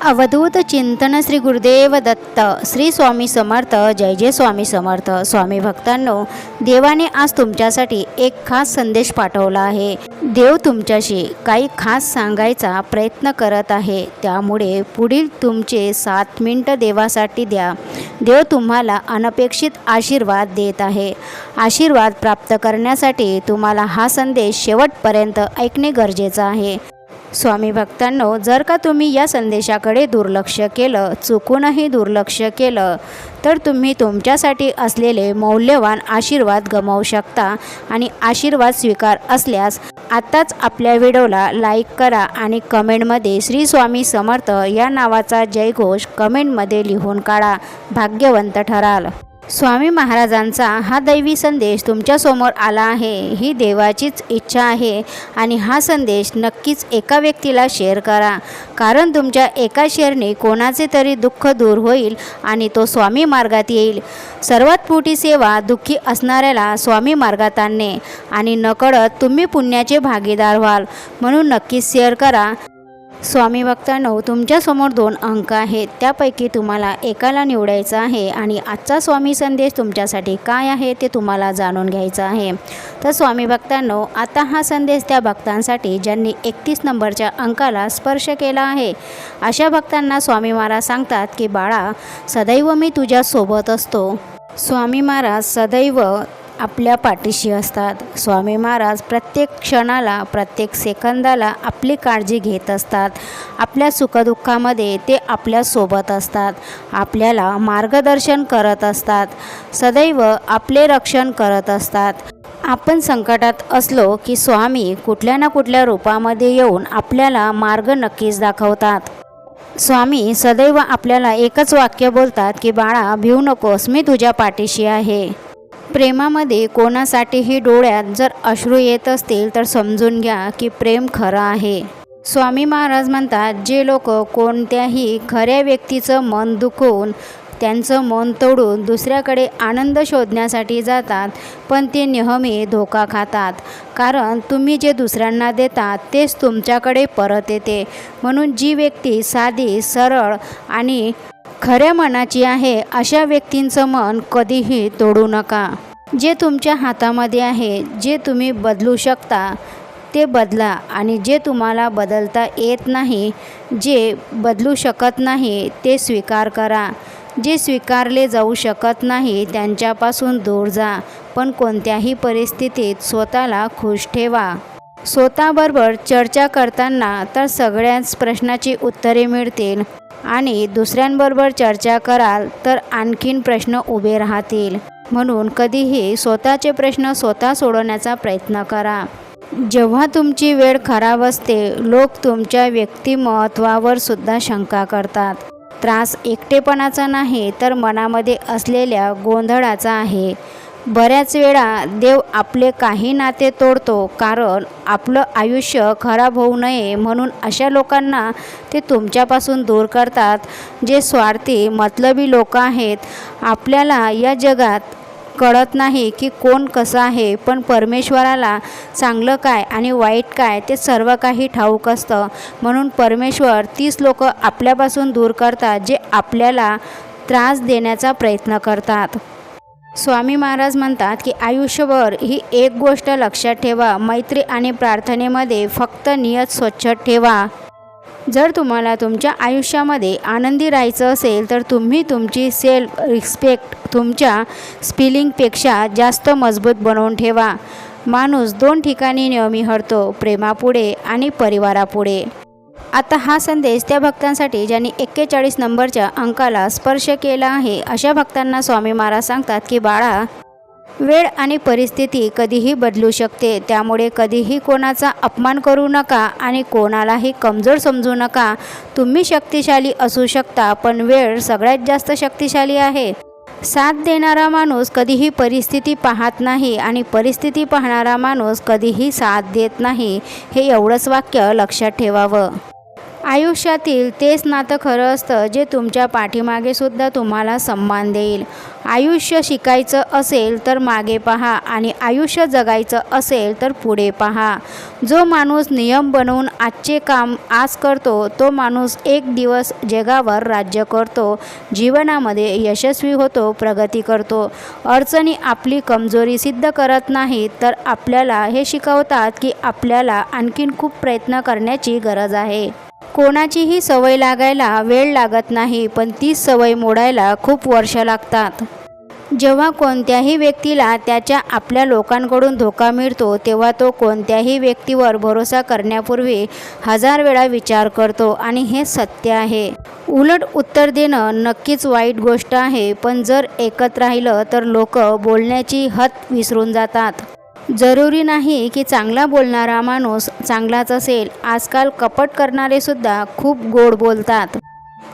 अवधूत चिंतन श्री गुरुदेव दत्त श्री स्वामी समर्थ जय जय स्वामी समर्थ. स्वामी भक्तांनो देवाने आज तुमच्यासाठी एक खास संदेश पाठवला आहे. देव तुमच्याशी काही खास सांगायचा प्रयत्न करत आहे. त्यामुळे पुढील तुमचे सात मिनटं देवासाठी द्या. देव तुम्हाला अनपेक्षित आशीर्वाद देत आहे. आशीर्वाद प्राप्त करण्यासाठी तुम्हाला हा संदेश शेवटपर्यंत ऐकणे गरजेचं आहे. स्वामी भक्तांनो जर का तुम्ही या संदेशाकडे दुर्लक्ष केलं चुकूनही दुर्लक्ष केलं तर तुम्ही तुमच्यासाठी असलेले मौल्यवान आशीर्वाद गमावू शकता आणि आशीर्वाद स्वीकार असल्यास आत्ताच आपल्या व्हिडिओला लाईक करा आणि कमेंटमध्ये श्री स्वामी समर्थ या नावाचा जयघोष कमेंटमध्ये लिहून काढा. भाग्यवंत ठराल. स्वामी महाराजांचा हा दैवी संदेश तुमच्यासमोर आला आहे. ही देवाचीच इच्छा आहे आणि हा संदेश नक्कीच एका व्यक्तीला शेअर करा. कारण तुमच्या एका शेअरने कोणाचे तरी दुःख दूर होईल आणि तो स्वामी मार्गात येईल. सर्वात मोठी सेवा दुःखी असणाऱ्याला स्वामी मार्गात आणणे. आणि नकळत तुम्ही पुण्याचे भागीदार व्हाल. म्हणून नक्कीच शेअर करा. स्वामी भक्तांनो तुमच्यासमोर दोन अंक आहेत. त्यापैकी तुम्हाला एकाला निवडायचं आहे आणि आजचा स्वामी संदेश तुमच्यासाठी काय आहे ते तुम्हाला जाणून घ्यायचं आहे. तर स्वामी भक्तांनो आता हा संदेश त्या भक्तांसाठी ज्यांनी एकतीस नंबरच्या अंकाला स्पर्श केला आहे. अशा भक्तांना स्वामी महाराज सांगतात की बाळा सदैव मी तुझ्यासोबत असतो. स्वामी महाराज सदैव आपल्या पाठीशी असतात. स्वामी महाराज प्रत्येक क्षणाला प्रत्येक सेकंदाला आपली काळजी घेत असतात. आपल्या सुखदुःखामध्ये ते आपल्यासोबत असतात. आपल्याला मार्गदर्शन करत असतात. सदैव आपले रक्षण करत असतात. आपण संकटात असलो की स्वामी कुठल्या ना कुठल्या रूपामध्ये येऊन आपल्याला मार्ग नक्कीच दाखवतात. स्वामी सदैव आपल्याला एकच वाक्य बोलतात की बाळा भिवू नकोस मी तुझ्या पाठीशी आहे. प्रेमामध्ये कोणासाठीही डोळ्यात जर अश्रू येत असतील तर समजून घ्या की प्रेम खरं आहे. स्वामी महाराज म्हणतात जे लोक कोणत्याही खऱ्या व्यक्तीचं मन दुखवून त्यांचं मन तोडून दुसऱ्याकडे आनंद शोधण्यासाठी जातात पण ते नेहमी धोका खातात. कारण तुम्ही जे दुसऱ्यांना देतात तेच तुमच्याकडे परत येते. म्हणून जी व्यक्ती साधी सरळ आणि खऱ्या मनाची आहे अशा व्यक्तींचं मन कधीही तोडू नका. जे तुमच्या हातामध्ये आहे जे तुम्ही बदलू शकता ते बदला आणि जे तुम्हाला बदलता येत नाही जे बदलू शकत नाही ते स्वीकार करा. जे स्वीकारले जाऊ शकत नाही त्यांच्यापासून दूर जा पण कोणत्याही परिस्थितीत स्वतःला खुश ठेवा. स्वतःबरोबर चर्चा करताना तर सगळ्याच प्रश्नाची उत्तरे मिळतील आणि दुसऱ्यांबरोबर चर्चा कराल तर आणखीन प्रश्न उभे राहतील. म्हणून कधीही स्वतःचे प्रश्न स्वतः सोडवण्याचा प्रयत्न करा. जेव्हा तुमची वेळ खराब असते लोक तुमच्या व्यक्तिमत्वावर सुद्धा शंका करतात. त्रास एकटेपणाचा नाही तर मनामध्ये असलेल्या गोंधळाचा आहे. बऱ्याच वेळा देव आपले काही नाते तोडतो कारण आपलं आयुष्य खराब होऊ नये म्हणून अशा लोकांना ते तुमच्यापासून दूर करतात. जे स्वार्थी मतलबी लोक आहेत आपल्याला या जगात कळत नाही की कोण कसं आहे पण परमेश्वराला चांगलं काय आणि वाईट काय ते सर्व काही ठाऊक असतं. म्हणून परमेश्वर तीच लोक आपल्यापासून दूर करतात जे आपल्याला त्रास देण्याचा प्रयत्न करतात. स्वामी महाराज म्हणतात की आयुष्यभर ही एक गोष्ट लक्षात ठेवा मैत्री आणि प्रार्थनेमध्ये फक्त नियत स्वच्छ ठेवा. जर तुम्हाला तुमच्या आयुष्यामध्ये आनंदी राहायचं असेल तर तुम्ही तुमची सेल्फ रिस्पेक्ट तुमच्या स्पिलिंगपेक्षा जास्त मजबूत बनवून ठेवा. माणूस दोन ठिकाणी नेहमी हरतो प्रेमापुढे आणि परिवारापुढे. आता हा संदेश त्या भक्तांसाठी ज्यांनी एक्केचाळीस नंबरच्या अंकाला स्पर्श केला आहे अशा भक्तांना स्वामी महाराज सांगतात की बाळा वेळ आणि परिस्थिती कधीही बदलू शकते. त्यामुळे कधीही कोणाचा अपमान करू नका आणि कोणालाही कमजोर समजू नका. तुम्ही शक्तिशाली असू शकता पण वेळ सगळ्यात जास्त शक्तिशाली आहे. साथ देणारा माणूस कधीही परिस्थिती पाहत नाही आणि परिस्थिती पाहणारा माणूस कधीही साथ देत नाही. हे एवढंच वाक्य लक्षात ठेवावं. आयुष्यातील तेच नातं खरं असतं जे तुमच्या पाठीमागे सुद्धा तुम्हाला सन्मान देईल. आयुष्य शिकायचं असेल तर मागे पहा आणि आयुष्य जगायचं असेल तर पुढे पहा. जो माणूस नियम बनवून आजचे काम आज करतो तो माणूस एक दिवस जगावर राज्य करतो जीवनामध्ये यशस्वी होतो प्रगती करतो. अडचणी आपली कमजोरी सिद्ध करत नाहीत तर आपल्याला हे शिकवतात की आपल्याला आणखीन खूप प्रयत्न करण्याची गरज आहे. कोणाचीही सवय लागायला वेळ लागत नाही पण ती सवय मोडायला खूप वर्ष लागतात. जेव्हा कोणत्याही व्यक्तीला त्याच्या आपल्या लोकांकडून धोका मिळतो तेव्हा तो कोणत्याही व्यक्तीवर भरोसा करण्यापूर्वी हजार वेळा विचार करतो आणि हे सत्य आहे. उलट उत्तर देणं नक्कीच वाईट गोष्ट आहे पण जर एकत्र राहिलं तर लोक बोलण्याची हत विसरून जातात. जरुरी नाही की चांगला बोलणारा माणूस चांगलाच असेल. आजकाल कपट करणारे सुद्धा खूप गोड बोलतात.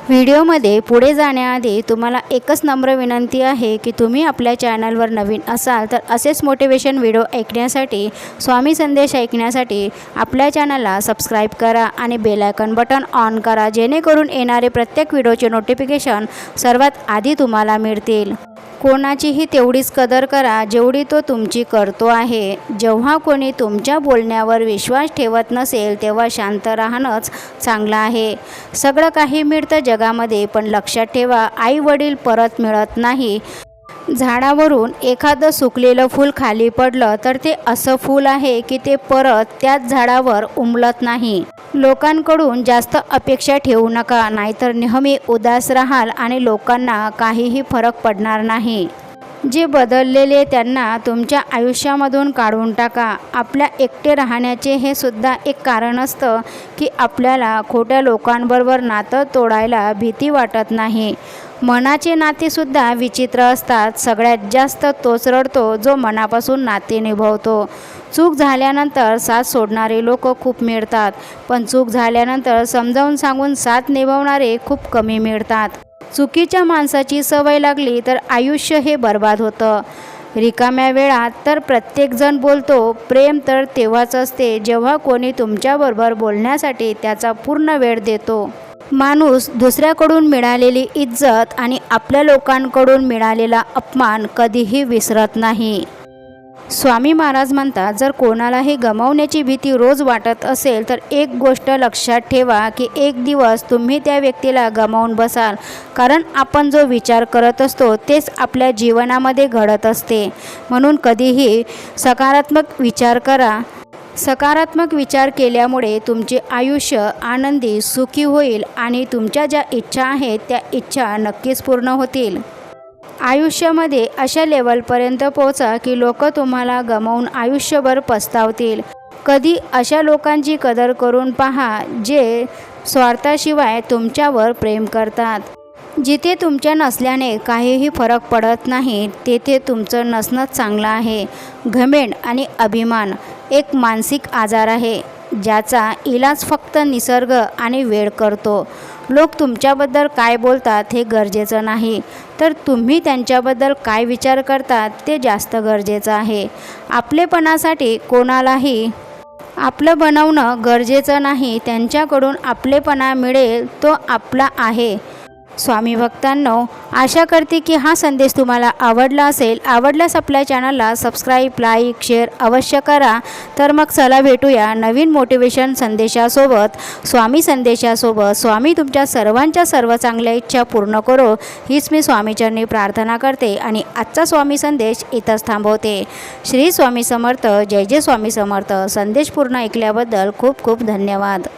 व्हिडिओमध्ये पुढे जाण्याआधी तुम्हाला एकच नम्र विनंती आहे की तुम्ही आपल्या चॅनलवर नवीन असाल तर असेच मोटिवेशन व्हिडिओ ऐकण्यासाठी स्वामी संदेश ऐकण्यासाठी आपल्या चॅनलला सबस्क्राईब करा आणि बेलायकन बटन ऑन करा जेणेकरून येणारे प्रत्येक व्हिडिओचे नोटिफिकेशन सर्वात आधी तुम्हाला मिळतील. कोणाचीही तेवढीच कदर करा जेवढी तो तुमची करतो आहे. जेव्हा कोणी तुमच्या बोलण्यावर विश्वास ठेवत नसेल तेव्हा शांत राहणंच चांगलं आहे. सगळं काही मिळतं जगामध्ये पण लक्षात ठेवा आई वडील परत मिळत नाही. झाडावरून एखादं सुकलेलं फूल खाली पडलं तर ते असं फूल आहे की ते परत त्याच झाडावर उमलत नाही. लोकांकडून जास्त अपेक्षा ठेवू नका नाहीतर नेहमी उदास राहाल आणि लोकांना काहीही फरक पडणार नाही. जे बदललेले त्यांना तुमच्या आयुष्यामधून काढून टाका. आपल्या एकटे राहण्याचे हे सुद्धा एक कारण असतं की आपल्याला खोट्या लोकांबरोबर नातं तोडायला भीती वाटत नाही. मनाचे नातेसुद्धा विचित्र असतात. सगळ्यात जास्त तोच रडतो जो मनापासून नाते निभवतो. चूक झाल्यानंतर साथ सोडणारे लोक खूप मिळतात. पण चूक झाल्यानंतर समजावून सांगून साथ निभवणारे खूप कमी मिळतात. चुकीच्या माणसाची सवय लागली तर आयुष्य हे बर्बाद होतं. रिकाम्या वेळात तर प्रत्येकजण बोलतो प्रेम तर तेव्हाच असते जेव्हा कोणी तुमच्याबरोबर बोलण्यासाठी त्याचा पूर्ण वेळ देतो. माणूस दुसऱ्याकडून मिळालेली इज्जत आणि आपल्या लोकांकडून मिळालेला अपमान कधीही विसरत नाही. स्वामी महाराज म्हणतात जर कोणालाही गमावण्याची भीती रोज वाटत असेल तर एक गोष्ट लक्षात ठेवा की एक दिवस तुम्ही त्या व्यक्तीला गमावून बसाल. कारण आपण जो विचार करत असतो तेच आपल्या जीवनामध्ये घडत असते. म्हणून कधीही सकारात्मक विचार करा. सकारात्मक विचार केल्यामुळे तुमचे आयुष्य आनंदी सुखी होईल आणि तुमच्या ज्या इच्छा आहेत त्या इच्छा नक्कीच पूर्ण होतील. आयुष्यामध्ये अशा लेवलपर्यंत पोहोचा की लोक तुम्हाला गमावून आयुष्यभर पस्तावतील. कधी अशा लोकांची कदर करून पहा जे स्वार्थाशिवाय तुमच्यावर प्रेम करतात. जिथे तुमच्या नसल्याने काहीही फरक पडत नाही तेथे तुमचं नसणंच चांगलं आहे. घमेंड आणि अभिमान एक मानसिक आजार आहे ज्याचा इलाज फक्त निसर्ग आणि वेळ करतो. लोक तुमच्याबद्दल काय बोलतात हे गरजेचं नाही. तर तुम्ही त्यांच्याबद्दल काय विचार करतात ते जास्त गरजेचं आहे. आपलेपणासाठी कोणालाही आपलं बनवणं गरजेचं नाही. त्यांच्याकडून आपलेपणा मिळेल तो आपला आहे. स्वामी भक्तांनो आशा करते की हा संदेश तुम्हाला आवडला असेल. आवडल्यास आपल्या चॅनलला सबस्क्राईब लाईक शेअर अवश्य करा. तर मग चला भेटूया नवीन मोटिवेशन संदेशासोबत. स्वामी संदेशासोबत स्वामी तुमच्या सर्वांच्या सर्व चांगल्या इच्छा पूर्ण करो. हीच मी स्वामीचरणी प्रार्थना करते आणि आजचा स्वामी संदेश इथंच थांबवते. श्री स्वामी समर्थ जय जय स्वामी समर्थ. संदेश पूर्ण ऐकल्याबद्दल खूप खूप धन्यवाद.